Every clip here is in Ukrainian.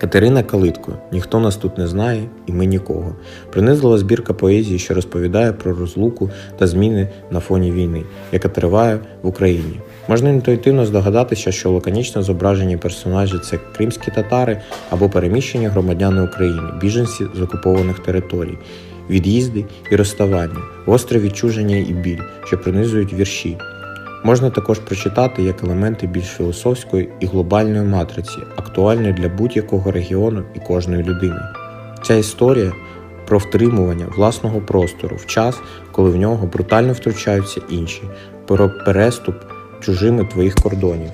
Катерина Калитко Ніхто нас тут не знає, і ми нікого. Принизлива збірка поезії, що розповідає про розлуку та зміни на фоні війни, яка триває в Україні. Можна інтуїтивно здогадатися, що лаконічно зображені персонажі це кримські татари або переміщені громадяни України, біженці з окупованих територій, від'їзди і розставання, гостре відчуження і біль, що принизують вірші. Можна також прочитати як елементи більш філософської і глобальної матриці, актуальної для будь-якого регіону і кожної людини. Ця історія про втримування власного простору в час, коли в нього брутально втручаються інші, про переступ чужими твоїх кордонів,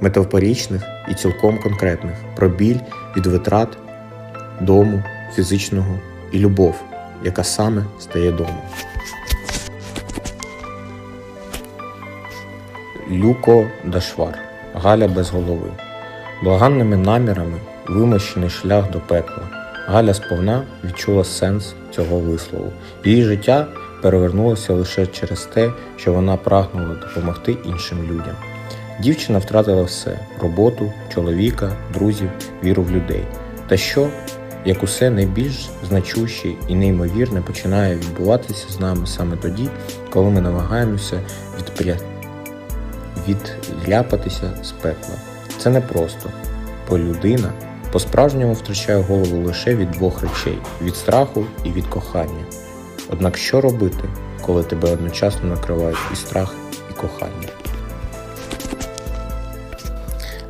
метафорічних і цілком конкретних, про біль від витрат дому, фізичного і любов, яка саме стає домом. Люко Дашвар, Галя без голови. Благанними намірами вимощений шлях до пекла. Галя сповна відчула сенс цього вислову. Її життя перевернулося лише через те, що вона прагнула допомогти іншим людям. Дівчина втратила все: роботу, чоловіка, друзів, віру в людей. Та що, як усе найбільш значуще і неймовірне починає відбуватися з нами саме тоді, коли ми намагаємося відпря відляпатися з пекла. Це не просто, бо людина по-справжньому втрачає голову лише від двох речей: від страху і від кохання. Однак що робити, коли тебе одночасно накривають і страх, і кохання?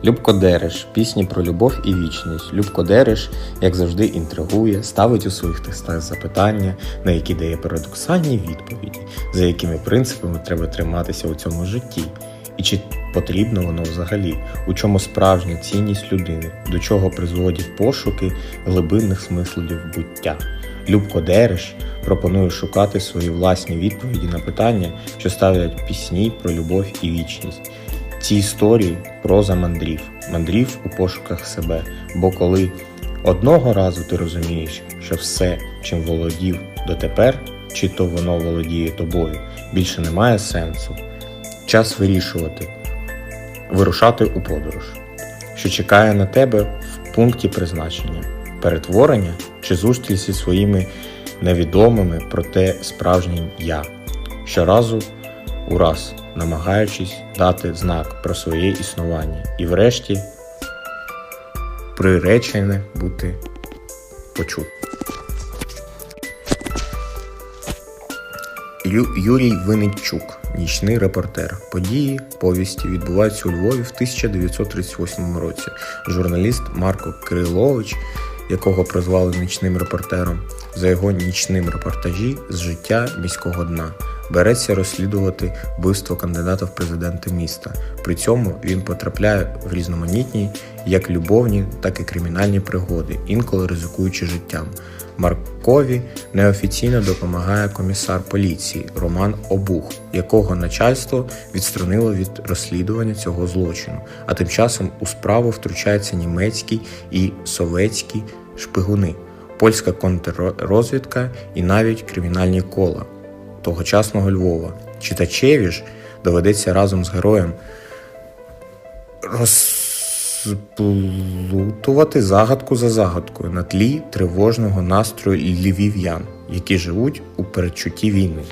Любко Дереш, пісні про любов і вічність. Любко Дереш, як завжди, інтригує, ставить у своїх текстах запитання, на які дає парадоксальні відповіді, за якими принципами треба триматися у цьому житті. І чи потрібно воно взагалі, у чому справжня цінність людини, до чого призводять пошуки глибинних смислів буття. Любко Дереш пропонує шукати свої власні відповіді на питання, що ставлять пісні про любов і вічність. Ці історії проза мандрів, мандрів у пошуках себе. Бо коли одного разу ти розумієш, що все, чим володів дотепер, чи то воно володіє тобою, більше немає сенсу. Час вирішувати, вирушати у подорож, що чекає на тебе в пункті призначення, перетворення чи зустріч зі своїми невідомими, проте справжнім я. Щоразу у раз намагаючись дати знак про своє існування і, врешті, приречене бути почутим. Ю- Юрій Винничук, нічний репортер. Події повісті відбуваються у Львові в 1938 році. Журналіст Марко Крилович, якого прозвали нічним репортером, за його нічним репортажі з життя міського дна. Береться розслідувати вбивство кандидата в президенти міста. При цьому він потрапляє в різноманітні як любовні, так і кримінальні пригоди, інколи ризикуючи життям. Маркові неофіційно допомагає комісар поліції Роман Обух, якого начальство відсторонило від розслідування цього злочину. А тим часом у справу втручаються німецькі і совєтські шпигуни, польська контррозвідка і навіть кримінальні кола тогочасного Львова. Читачеві ж доведеться разом з героєм розплутувати загадку за загадкою на тлі тривожного настрою львів'ян, які живуть у передчутті війни.